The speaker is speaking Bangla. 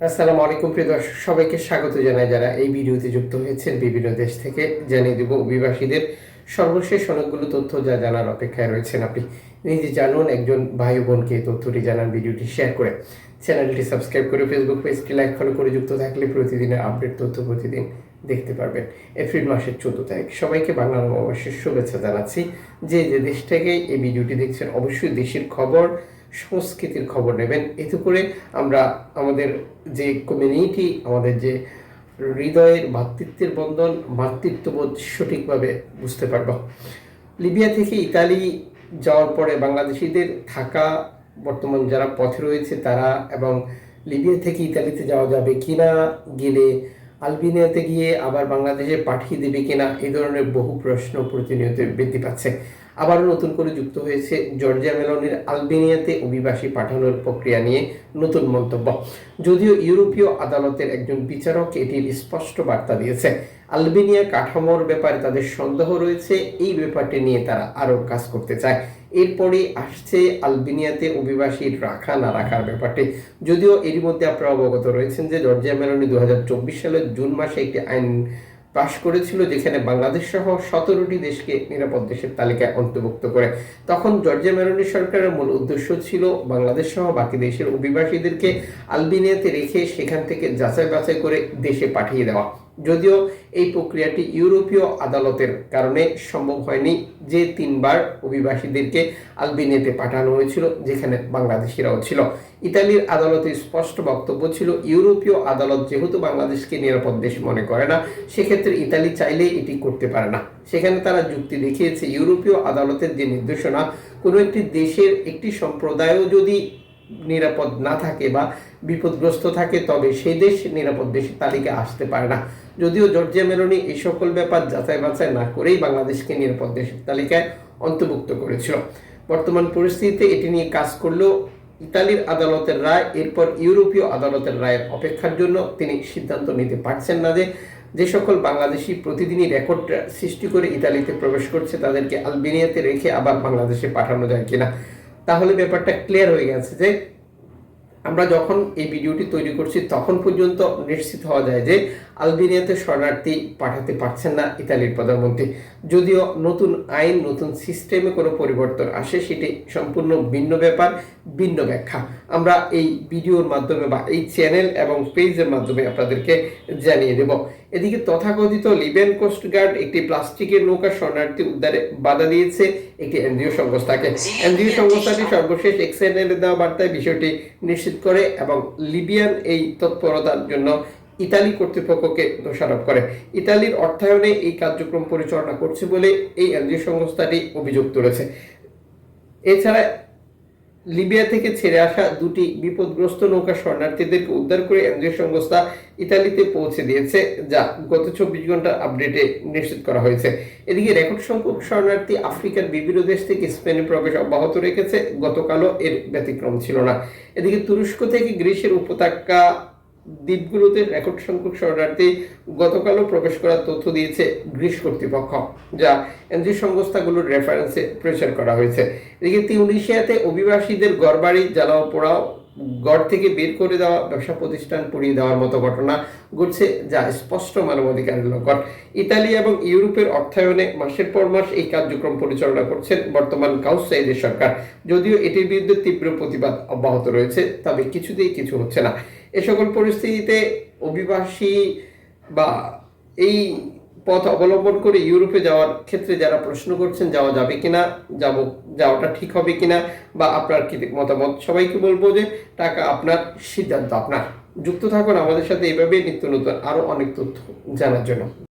আসসালামু আলাইকুম, প্রিয় দর্শক। সবাইকে স্বাগত জানাই। যারা এই ভিডিওতে যুক্ত হয়েছেন বিভিন্ন দেশ থেকে জানিয়ে দেব, অভিবাসীদের সর্বশেষ অনেকগুলো তথ্য যা জানার অপেক্ষায় রয়েছেন আপনি। নিজে জানুন, একজন ভাই বোনকে তথ্যটি জানান, ভিডিওটি শেয়ার করে। চ্যানেলটি সাবস্ক্রাইব করে ফেসবুক পেজটি লাইক ফলো করে যুক্ত থাকলে প্রতিদিনের আপডেট তথ্য প্রতিদিন দেখতে পারবেন। এপ্রিল মাসের চোদ্দ তারিখ। সবাইকে বাংলা নববর্ষের শুভেচ্ছা জানাচ্ছি। যে যে দেশ এই ভিডিওটি দেখছেন, অবশ্যই দেশের খবর সংস্কৃতির খবর নেবেন। এতে করে আমরা আমাদের যে কমিউনিটি আমাদের যে হৃদয়ের ভ্রাতৃত্বের বন্ধন মাতৃত্ববোধ সঠিকভাবে বুঝতে পারব। লিবিয়া থেকে ইতালি যাওয়ার পরে বাংলাদেশিদের থাকা বর্তমান যারা পথে রয়েছে তারা এবং লিবিয়া থেকে ইতালিতে যাওয়া যাবে কিনা গেলে আলবেনিয়াতে গিয়ে আবার বাংলাদেশে পাঠিয়ে দেবে কিনা এই ধরনের বহু প্রশ্ন প্রতিনিয়ত বৃদ্ধি পাচ্ছে। আবারও নতুন করে যুক্ত হয়েছে জর্জিয়া মেলনের আলবেনিয়াতে অভিবাসী পাঠানোর প্রক্রিয়া নিয়ে নতুন মন্তব্য। যদিও ইউরোপীয় আদালতের একজন বিচারক এটির স্পষ্ট বার্তা দিয়েছে। আলবেনিয়া কাঠামোর ব্যাপারে তাদের সন্দেহ রয়েছে। এই ব্যাপারটি নিয়ে তারা আরও কাজ করতে চায়। এরপরে আসছে আলবেনিয়াতে অভিবাসী রাখা না রাখার ব্যাপারটি। যদিও এরই মধ্যে আপনারা অবগত রয়েছেন যে জর্জিয়া মেলনি দু সালের জুন মাসে একটি আইন পাশ করেছিল, যেখানে বাংলাদেশ সহ সতেরোটি দেশকে নিরাপদ দেশের তালিকায় অন্তর্ভুক্ত করে। তখন জর্জিয়া মেরনি সরকারের মূল উদ্দেশ্য ছিল বাংলাদেশ সহ বাকি দেশের অভিবাসীদেরকে আলবেনিয়াতে রেখে সেখান থেকে যাচাই বাছাই করে দেশে পাঠিয়ে দেওয়া। যদিও এই প্রক্রিয়াটি ইউরোপীয় আদালতের কারণে সম্ভব হয়নি যে তিনবার অভিবাসীদেরকে আলবেনিয়াতে পাঠানো হয়েছিল, যেখানে বাংলাদেশিরাও ছিল। ইতালির আদালতের স্পষ্ট বক্তব্য ছিল, ইউরোপীয় আদালত যেহেতু বাংলাদেশকে নিরাপদ দেশ মনে করে না, সেক্ষেত্রে ইতালি চাইলে এটি করতে পারে না। সেখানে তারা যুক্তি দেখিয়েছে, ইউরোপীয় আদালতের যে নির্দেশনা, কোনো একটি দেশের একটি সম্প্রদায়ও যদি নিরাপদ না থাকে বা বিপদগ্রস্ত থাকে, তবে সেই দেশ নিরাপদ দেশের তালিকায় আসতে পারে না। যদিও জর্জিয়া মেলোনি এই সকল ব্যাপার যাচাই বাছাই না করেই বাংলাদেশকে নিরাপদ দেশের তালিকায় অন্তর্ভুক্ত করেছিল। বর্তমান পরিস্থিতিতে এটি নিয়ে কাজ করলেও ইতালির আদালতের রায়, এরপর ইউরোপীয় আদালতের রায়ের অপেক্ষার জন্য তিনি সিদ্ধান্ত নিতে পারছেন না যে যে সকল বাংলাদেশি প্রতিদিনই রেকর্ড সৃষ্টি করে ইতালিতে প্রবেশ করছে, তাদেরকে আলবেনিয়াতে রেখে আবার বাংলাদেশে পাঠানো যায় কিনা। তাহলে ব্যাপারটা ক্লিয়ার হয়ে গেছে যে আমরা যখন এই ভিডিওটি তৈরি করছি তখন পর্যন্ত নিশ্চিত হওয়া যায় যে আলবেনিয়াতে শরণার্থী পাঠাতে পারছেন না ইতালির প্রধানমন্ত্রী। যদিও নতুন আইন নতুন সিস্টেমে কোনো পরিবর্তন আসে সেটি সম্পূর্ণ ভিন্ন ব্যাপার ভিন্ন ব্যাখ্যা। আমরা এই ভিডিওর মাধ্যমে বা এই চ্যানেল এবং পেজের মাধ্যমে আপনাদেরকে জানিয়ে দেব। এদিকে তথাকথিত লিবিয়ান কোস্ট গার্ড একটি প্লাস্টিকের নৌকা শরণার্থী উদ্ধারে বাধা দিয়েছে একটি এনজিও সংস্থাকে। এনজিও সংস্থাটি সর্বশেষ এক্সএনএল দেওয়া বার্তায় বিষয়টি নিশ্চিত করে এবং লিবিয়ান এই তৎপরতার জন্য ইতালি কর্তৃপক্ষকে দোষারোপ করে। ইতালির অর্থায়নে এই কার্যক্রম পরিচালনা করছে বলে এই এনজিও সংস্থাটি অভিযোগ তুলেছে। এছাড়া লিবিয়া থেকে ছেড়ে আসা দুটি বিপদগ্রস্ত নৌকা শরণার্থীদেরকে উদ্ধার করে এনজিও সংস্থা ইতালিতে পৌঁছে দিয়েছে, যা গত চব্বিশ ঘণ্টার আপডেটে নিশ্চিত করা হয়েছে। এদিকে রেকর্ড সংখ্যক শরণার্থী আফ্রিকার বিভিন্ন দেশ থেকে স্পেনে প্রবেশ অব্যাহত রেখেছে, গতকালও এর ব্যতিক্রম ছিল না। এদিকে তুরস্ক থেকে গ্রিসের উপত্যকা দ্বীপগুলোতে রেকর্ড সংখ্যক শরণার্থী গতকালও প্রবেশ করার তথ্য দিয়েছে গ্রিস কর্তৃপক্ষ, যা এনজিও সংস্থাগুলোর রেফারেন্সে প্রচার করা হয়েছে। এদিকে তিউনিশিয়াতে অভিবাসীদের গড়বাড়ি জ্বালাও পোড়াও গড় থেকে বের করে দেওয়া, ব্যবসা প্রতিষ্ঠান পুড়িয়ে দেওয়ার মতো ঘটনা ঘটছে, যা স্পষ্ট মানবাধিকারের লঙ্ঘন ইতালি এবং ইউরোপের অর্থায়নে মাসের পর মাস এই কার্যক্রম পরিচালনা করছেন বর্তমান কাউসাইদের সরকার। যদিও এটির বিরুদ্ধে তীব্র প্রতিবাদ অব্যাহত রয়েছে, তবে কিছুতেই কিছু হচ্ছে না। এ সকল পরিস্থিতিতে অভিবাসী বা এই পথ অবলম্বন করে ইউরোপে যাওয়ার ক্ষেত্রে যারা প্রশ্ন করছেন, যাওয়া যাবে কিনা, যাব, যাওয়াটা ঠিক হবে কিনা বা আপনার কি মতামত? সবাইকে বলব যে টাকা আপনার, সিদ্ধান্ত আপনার। যুক্ত থাকুন আমাদের সাথে। এইভাবে নিত্য নতুন আরও অনেক তথ্য জানার জন্য।